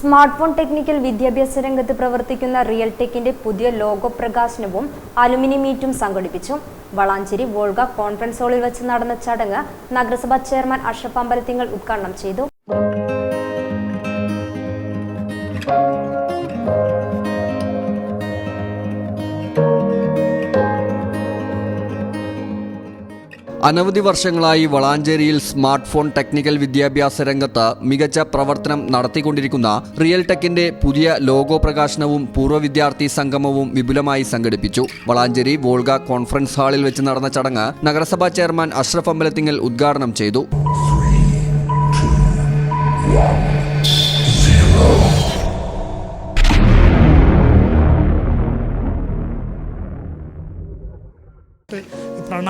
Smart phone technical വിദ്യാഭ്യാസ രംഗത്ത് പ്രവർത്തിക്കുന്ന റിയൽ ടെക്കിന്റെ പുതിയ ലോഗോ പ്രകാശനവും അലുമിനി മീറ്റും സംഘടിപ്പിച്ചു. വളാഞ്ചേരി വോൾഗ കോൺഫറൻസ് ഹാളിൽ വെച്ച് നടന്ന ചടങ്ങ് നഗരസഭാ ചെയർമാൻ അമ്പലത്തിങ്ങൾ ഉദ്ഘാടനം ചെയ്തു. അനവധി വർഷങ്ങളായി വളാഞ്ചേരിയിൽ സ്മാർട്ട് ഫോൺ ടെക്നിക്കൽ വിദ്യാഭ്യാസ രംഗത്ത് മികച്ച പ്രവർത്തനം നടത്തിക്കൊണ്ടിരിക്കുന്ന റിയൽ ടെക്കിന്റെ പുതിയ ലോഗോ പ്രകാശനവും പൂർവ വിദ്യാർത്ഥി സംഗമവും വിപുലമായി സംഘടിപ്പിച്ചു. വളാഞ്ചേരി വോൾഗ കോൺഫറൻസ് ഹാളിൽ വെച്ച് നടന്ന ചടങ്ങ് നഗരസഭാ ചെയർമാൻ അഷ്റഫ് അമ്പലത്തിങ്ങൽ ഉദ്ഘാടനം ചെയ്തു.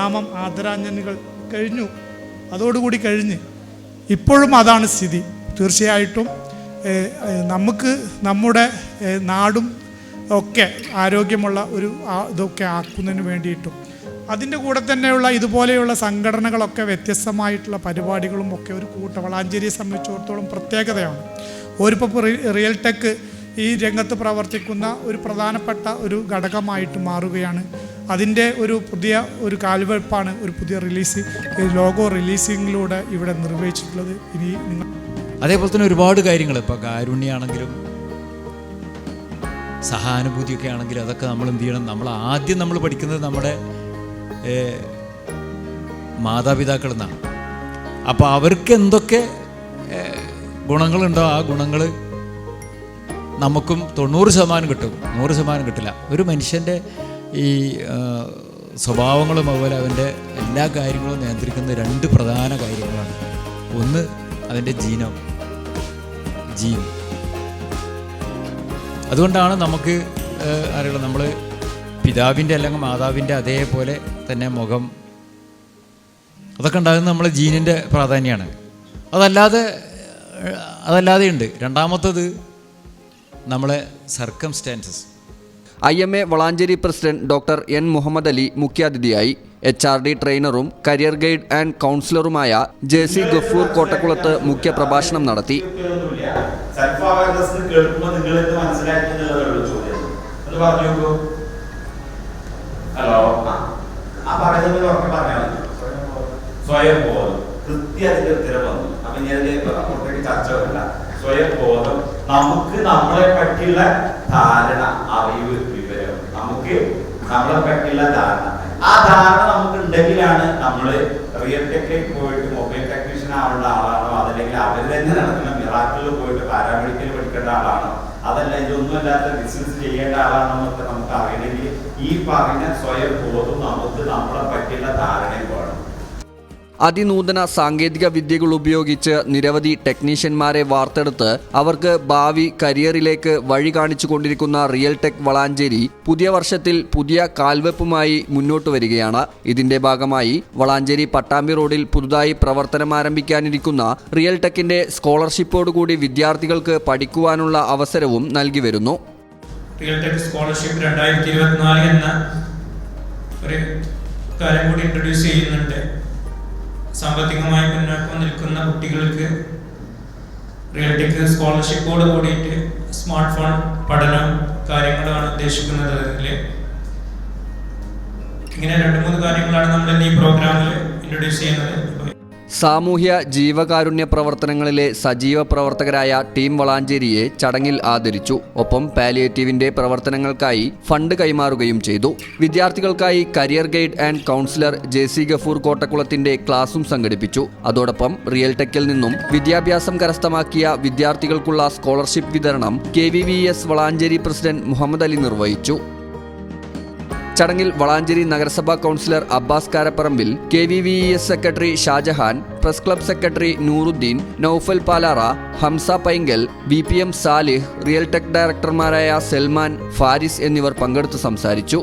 പ്രണാമം ആദരാഞ്ജലികൾ കഴിഞ്ഞു. അതോടുകൂടി കഴിഞ്ഞ് ഇപ്പോഴും അതാണ് സ്ഥിതി. തീർച്ചയായിട്ടും നമുക്ക് നമ്മുടെ നാടും ഒക്കെ ആരോഗ്യമുള്ള ഒരു ഇതൊക്കെ ആക്കുന്നതിന് വേണ്ടിയിട്ടും അതിന്റെ കൂടെ തന്നെയുള്ള ഇതുപോലെയുള്ള സംഘടനകളൊക്കെ വ്യത്യസ്തമായിട്ടുള്ള പരിപാടികളും ഒക്കെ ഒരു കൂട്ട. വളാഞ്ചേരിയെ സംബന്ധിച്ചിടത്തോളം പ്രത്യേകതയാണ്. ഒരിപ്പോൾ റിയൽ ടെക് ഈ രംഗത്ത് പ്രവർത്തിക്കുന്ന ഒരു പ്രധാനപ്പെട്ട ഒരു ഘടകമായിട്ട് മാറുകയാണ്. അതിന്റെ ഒരു പുതിയ ഒരു കാൽവെപ്പാണ് ഒരു പുതിയ റിലീസ് ലോഗോ റിലീസിങ്ങിലൂടെ ഇവിടെ നിർവഹിച്ചിട്ടുള്ളത്. ഇനി നിങ്ങൾ അതേപോലെ തന്നെ ഒരുപാട് കാര്യങ്ങൾ. ഇപ്പോൾ കാരുണ്യാണെങ്കിലും സഹാനുഭൂതിയൊക്കെ ആണെങ്കിലും അതൊക്കെ നമ്മൾ എന്ത് ചെയ്യണം? നമ്മൾ ആദ്യം നമ്മൾ പഠിക്കുന്നത് നമ്മുടെ മാതാപിതാക്കൾ നിന്നാണ്. അപ്പോൾ അവർക്ക് എന്തൊക്കെ ഗുണങ്ങളുണ്ടോ? ആ ഗുണങ്ങൾ നമുക്കും തൊണ്ണൂറ് ശതമാനം കിട്ടും. നൂറ് ശതമാനം കിട്ടില്ല. ഒരു മനുഷ്യന്റെ ഈ സ്വഭാവങ്ങളും അതുപോലെ അവന്റെ എല്ലാ കാര്യങ്ങളും നിയന്ത്രിക്കുന്ന രണ്ട് പ്രധാന കാര്യങ്ങളാണ്. ഒന്ന് അതിന്റെ ജീനം. ജീൻ. അതുകൊണ്ടാണ് നമുക്ക് അറിയുള്ളത് നമ്മൾ പിതാവിന്റെ അല്ലെങ്കിൽ മാതാവിന്റെ അതേപോലെ തന്നെ മുഖം. അതൊക്കെ ഉണ്ടാകുന്നത് നമ്മളെ ജീനിന്റെ പ്രാധാന്യമാണ്. അതല്ലാതെ അതല്ലാതെയുണ്ട്. രണ്ടാമത്തത് നമ്മളെ circumstances I M A Valanchery president doctor N Muhammad Ali മുഖ്യാതിഥിയായി എച്ച് ആർ ഡി ട്രെയിനറും കരിയർ ഗൈഡ് ആൻഡ് കൗൺസിലറുമായ ജെ സി ഗഫൂർ കോട്ടക്കുളത്ത് നടത്തി. വരില്ല സ്വയം ബോധം നമുക്ക് നമ്മളെ പറ്റിയുള്ള ധാരണ അറിവ് വിവരം നമുക്ക് നമ്മളെ പറ്റിയുള്ള ധാരണ. ആ ധാരണ നമുക്ക് ഉണ്ടെങ്കിലാണ് നമ്മൾ റിയൽ ടെക്കിലേക്ക് പോയിട്ട് മൊബൈൽ ടെക്നീഷ്യൻ ആവേണ്ട ആളാണോ അതല്ലെങ്കിൽ അവർ തന്നെ നടക്കുന്ന മിറാക്കിളിൽ പോയിട്ട് പാരാമെഡിക്കൽ പഠിക്കേണ്ട ആളാണോ അതല്ല ഇതൊന്നുമല്ലാത്ത ബിസിനസ് ചെയ്യേണ്ട ആളാണോ എന്നൊക്കെ നമുക്ക് അറിയണമെങ്കിൽ ഈ പറഞ്ഞ സ്വയം ബോധം നമുക്ക് നമ്മളെ പറ്റിയുള്ള ധാരണയും വേണം അതിനൂതന സാങ്കേതിക വിദ്യകൾ ഉപയോഗിച്ച് നിരവധി ടെക്നീഷ്യന്മാരെ വാർത്തെടുത്ത് അവർക്ക് ഭാവി കരിയറിലേക്ക് വഴി കാണിച്ചു കൊണ്ടിരിക്കുന്ന റിയൽ ടെക് വളാഞ്ചേരി പുതിയ വർഷത്തിൽ പുതിയ കാൽവെപ്പുമായി മുന്നോട്ട് വരികയാണ്. ഇതിന്റെ ഭാഗമായി വളാഞ്ചേരി പട്ടാമ്പി റോഡിൽ പുതുതായി പ്രവർത്തനം ആരംഭിക്കാനിരിക്കുന്ന റിയൽ ടെക്കിന്റെ സ്കോളർഷിപ്പോടുകൂടി വിദ്യാർത്ഥികൾക്ക് പഠിക്കുവാനുള്ള അവസരവും നൽകി വരുന്നു. സ്കോളർഷിപ്പ് രണ്ടായിരത്തി ഇരുപത്തിനാല് എന്ന ഒരു കാര്യം കൂടി ഇൻട്രൊഡ്യൂസ് ചെയ്യുന്നുണ്ട്. സാമ്പത്തികമായി പിന്നോക്കം നിൽക്കുന്ന കുട്ടികൾക്ക് റിയൽറ്റിക്ക് സ്കോളർഷിപ്പോട് കൂടിയിട്ട് സ്മാർട്ട് ഫോൺ പഠനം കാര്യങ്ങളാണ് ഉദ്ദേശിക്കുന്നത് അതിൽ ഇങ്ങനെ രണ്ട് മൂന്ന് കാര്യങ്ങളാണ് നമ്മൾ ഈ പ്രോഗ്രാമിൽ ഇൻട്രൊഡ്യൂസ് ചെയ്യുന്നത്. അപ്പോൾ സാമൂഹ്യ ജീവകാരുണ്യ പ്രവർത്തനങ്ങളിലെ സജീവ പ്രവർത്തകരായ ടീം വളാഞ്ചേരിയെ ചടങ്ങിൽ ആദരിച്ചു. ഒപ്പം പാലിയേറ്റീവിന്റെ പ്രവർത്തനങ്ങൾക്കായി ഫണ്ട് കൈമാറുകയും ചെയ്തു. വിദ്യാർത്ഥികൾക്കായി career guide and counsellor J C Gafoor കോട്ടക്കുളത്തിന്റെ ക്ലാസും സംഘടിപ്പിച്ചു. അതോടൊപ്പം റിയൽ ടെക്കിൽ നിന്നും വിദ്യാഭ്യാസം കരസ്ഥമാക്കിയ വിദ്യാർത്ഥികൾക്കുള്ള സ്കോളർഷിപ്പ് വിതരണം കെ വളാഞ്ചേരി പ്രസിഡന്റ് മുഹമ്മദ് അലി നിർവഹിച്ചു. ചടങ്ങിൽ വളാഞ്ചേരി നഗരസഭാ councillor Abbas Karapparambil K V V S secretary Shajahan press club secretary Nooruddin Naufal Palara Hamza Painkal V P M Salih real tech ഡയറക്ടർമാരായ Salman Faris എന്നിവർ പങ്കെടുത്ത് സംസാരിച്ചു.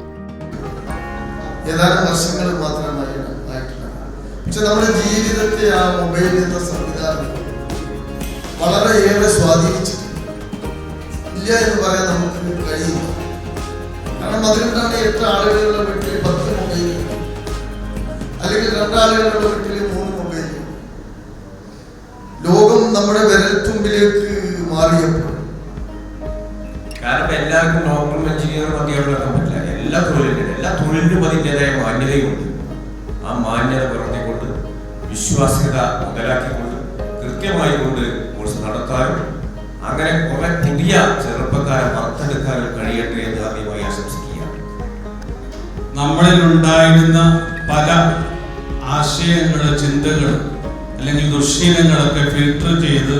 നമ്മുടെ ജീവിതത്തെ ആ മൊബൈൽ എന്ന സംവിധാനം വളരെയേറെ സ്വാധീനിച്ചിട്ടുണ്ട്. ഇല്ല എന്ന് പറയാൻ നമുക്ക് കഴിയില്ല. കാരണം തന്നെ എട്ട് ആളുകളുടെ വീട്ടിൽ പത്ത് മൊബൈൽ. അല്ലെങ്കിൽ രണ്ടാളുകളുടെ വീട്ടിൽ മൂന്ന് മൊബൈൽ. ലോകം നമ്മുടെ വിരൽത്തുമ്പിലേക്ക് മാറിയപ്പോൾ. കാരണം എല്ലാവർക്കും ഡോക്ടറും എഞ്ചിനീയറും അധ്യാപകരൊക്കെ പറ്റില്ല എല്ലാ തൊഴിലിനും എല്ലാ തൊഴിലിനും അതിന്റെതായ മാന്യതയുണ്ട്. ആ മാന്യത പുലർത്തിക്കൊണ്ട് വിശ്വാസ്യത മുതലാക്കിക്കൊണ്ട് കൃത്യമായി കൊണ്ട് കോഴ്സ് നടത്താനും അങ്ങനെ കുറെ പുതിയ ചെറുപ്പക്കാരെ വാർത്തെടുക്കാനും കഴിയട്ടെ എന്ന് ആദ്യമായി ആശംസിക്കുകയാണ് നമ്മളിൽ ഉണ്ടായിരുന്ന പല ആശയങ്ങൾ ചിന്തകൾ അല്ലെങ്കിൽ ദുശ്ശീലങ്ങളൊക്കെ ഫിൽട്ടർ ചെയ്ത്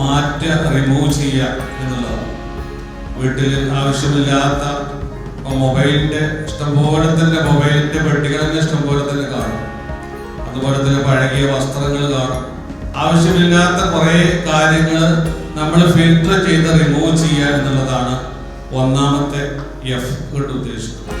മാറ്റ റിമൂവ് ചെയ്യുക എന്നുള്ളതാണ്. വീട്ടിൽ ആവശ്യമില്ലാത്ത മൊബൈലിന്റെ ഇഷ്ടംപോലെ തന്നെ മൊബൈലിന്റെ പെട്ടികൾ തന്നെ ഇഷ്ടംപോലെ തന്നെ കാണും. അതുപോലെ തന്നെ പഴകിയ വസ്ത്രങ്ങൾ കാണും. ആവശ്യമില്ലാത്ത കുറേ കാര്യങ്ങൾ നമ്മൾ ഫിൽട്ടർ ചെയ്ത് റിമൂവ് ചെയ്യുക എന്നുള്ളതാണ് ഒന്നാമത്തെ എഫ് കൊണ്ട് ഉദ്ദേശിക്കുന്നത്.